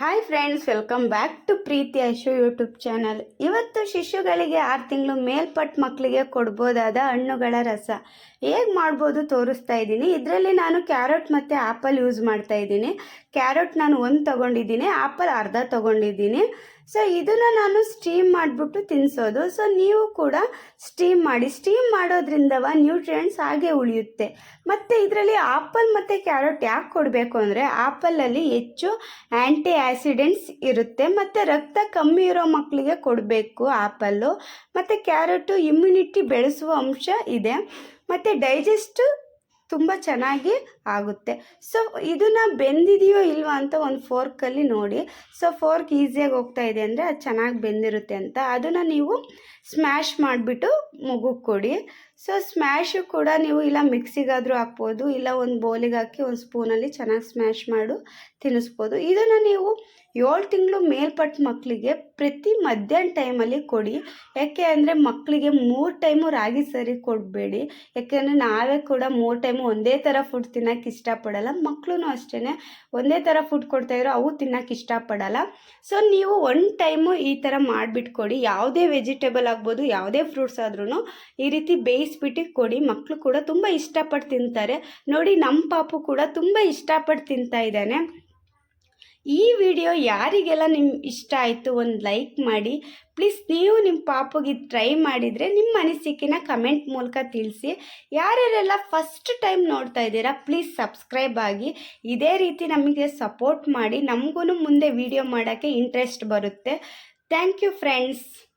Hi friends welcome back to Preethi Ashu YouTube channel ಇವತ್ತು ಶಿಶುಗಳಿಗೆ ಆರು ತಿಂಗಳು ಮೇಲ್ಪಟ್ಟ ಮಕ್ಕಳಿಗೆ ಕೊಡ್ಬೋದಾದ ಹಣ್ಣುಗಳ ರಸ. ಹೇಗೆ ಮಾಡ್ಬೋದು ತೋರಿಸ್ತಾ ಇದ್ದೀನಿ. ಇದರಲ್ಲಿ ನಾನು ಕ್ಯಾರೆಟ್ ಮತ್ತು ಆ್ಯಪಲ್ ಯೂಸ್ ಮಾಡ್ತಾ ಇದ್ದೀನಿ. ಕ್ಯಾರೆಟ್ ನಾನು ಒಂದು ತೊಗೊಂಡಿದ್ದೀನಿ ಆ್ಯಪಲ್ ಅರ್ಧ ತೊಗೊಂಡಿದ್ದೀನಿ. ಸೊ ಇದನ್ನು ನಾನು ಸ್ಟೀಮ್ ಮಾಡಿಬಿಟ್ಟು ತಿನ್ನಿಸೋದು ಸೊ ನೀವು ಕೂಡ ಸ್ಟೀಮ್ ಮಾಡಿ ಸ್ಟೀಮ್ ಮಾಡೋದ್ರಿಂದವ ನ್ಯೂಟ್ರಿಯೆಂಟ್ಸ್ ಹಾಗೆ ಉಳಿಯುತ್ತೆ. ಮತ್ತು ಇದರಲ್ಲಿ ಆಪಲ್ ಮತ್ತು ಕ್ಯಾರೆಟ್ ಯಾಕೆ ಕೊಡಬೇಕು ಅಂದರೆ, ಆಪಲಲ್ಲಿ ಹೆಚ್ಚು ಆ್ಯಂಟಿ ಆ್ಯಸಿಡೆಂಟ್ಸ್ ಇರುತ್ತೆ. ಮತ್ತು ರಕ್ತ ಕಮ್ಮಿ ಇರೋ ಮಕ್ಕಳಿಗೆ ಕೊಡಬೇಕು ಆಪಲ್ಲು. ಮತ್ತು ಕ್ಯಾರೆಟು ಇಮ್ಯುನಿಟಿ ಬೆಳೆಸುವ ಅಂಶ ಇದೆ. ಮತ್ತು ಡೈಜೆಸ್ಟು ತುಂಬ ಚೆನ್ನಾಗಿ ಆಗುತ್ತೆ. ಸೊ ಇದನ್ನು ಬೆಂದಿದೆಯೋ ಇಲ್ವಾ ಅಂತ ಒಂದು ಫೋರ್ಕಲ್ಲಿ ನೋಡಿ. ಸೊ ಫೋರ್ಕ್ ಈಸಿಯಾಗಿ ಹೋಗ್ತಾ ಇದೆ ಅಂದರೆ ಅದು ಚೆನ್ನಾಗಿ ಬೆಂದಿರುತ್ತೆ ಅಂತ. ಅದನ್ನು ನೀವು ಸ್ಮ್ಯಾಶ್ ಮಾಡಿಬಿಟ್ಟು ಮಗುಗೆ ಕೊಡಿ. ಸೊ ಸ್ಮ್ಯಾಶು ಕೂಡ ನೀವು ಇಲ್ಲ ಮಿಕ್ಸಿಗಾದರೂ ಹಾಕ್ಬೋದು, ಇಲ್ಲ ಒಂದು ಬೌಲಿಗೆ ಹಾಕಿ ಒಂದು ಸ್ಪೂನಲ್ಲಿ ಚೆನ್ನಾಗಿ ಸ್ಮ್ಯಾಶ್ ಮಾಡು, ತಿನ್ನಿಸ್ಬೋದು. ಇದನ್ನು ನೀವು ಏಳು ತಿಂಗಳು ಮೇಲ್ಪಟ್ಟ ಮಕ್ಕಳಿಗೆ ಪ್ರತಿ ಮಧ್ಯಾಹ್ನ ಟೈಮಲ್ಲಿ ಕೊಡಿ. ಯಾಕೆ ಅಂದರೆ ಮಕ್ಕಳಿಗೆ ಮೂರು ಟೈಮು ರಾಗಿ ಸರಿ ಕೊಡಬೇಡಿ. ಯಾಕೆಂದರೆ ನಾವೇ ಕೂಡ ಮೂರು ಟೈಮು ಒಂದೇ ಥರ ಫುಡ್ ತಿನ್ನೋಕೆ ಇಷ್ಟಪಡಲ್ಲ. ಮಕ್ಕಳೂ ಅಷ್ಟೇ ಒಂದೇ ಥರ ಫುಡ್ ಕೊಡ್ತಾಯಿದ್ರು ಅವು ತಿನ್ನೋಕೆ ಇಷ್ಟಪಡಲ್ಲ. ಸೊ ನೀವು ಒನ್ ಟೈಮು ಈ ಥರ ಮಾಡಿಬಿಟ್ಕೊಡಿ. ಯಾವುದೇ ವೆಜಿಟೇಬಲ್ ಆಗ್ಬೋದು, ಯಾವುದೇ ಫ್ರೂಟ್ಸ್ ಆದ್ರೂ ಈ ರೀತಿ ಬೇಯಿಸ್ಬಿಟ್ಟು ಕೊಡಿ. ಮಕ್ಕಳು ಕೂಡ ತುಂಬ ಇಷ್ಟಪಟ್ಟು ತಿಂತಾರೆ. ನೋಡಿ ನಮ್ಮ ಪಾಪು ಕೂಡ ತುಂಬ ಇಷ್ಟಪಟ್ಟು ತಿಂತಾ ಇದ್ದಾನೆ. ಈ ವಿಡಿಯೋ ಯಾರಿಗೆಲ್ಲ ನಿಮ್ಮ ಇಷ್ಟ ಆಯಿತು ಒಂದು ಲೈಕ್ ಮಾಡಿ. ಪ್ಲೀಸ್ ನೀವು ನಿಮ್ಮ ಪಾಪುಗೆ ಟ್ರೈ ಮಾಡಿದರೆ ನಿಮ್ಮ ಅನಿಸಿಕೆನ ಕಮೆಂಟ್ ಮೂಲಕ ತಿಳಿಸಿ. ಯಾರ್ಯಾರೆಲ್ಲ ಫಸ್ಟ್ ಟೈಮ್ ನೋಡ್ತಾ ಇದ್ದೀರಾ, ಪ್ಲೀಸ್ ಸಬ್ಸ್ಕ್ರೈಬ್ ಆಗಿ. ಇದೇ ರೀತಿ ನಮಗೆ ಸಪೋರ್ಟ್ ಮಾಡಿ. ನಮಗೂ ಮುಂದೆ ವಿಡಿಯೋ ಮಾಡೋಕ್ಕೆ ಇಂಟ್ರೆಸ್ಟ್ ಬರುತ್ತೆ. Thank you friends.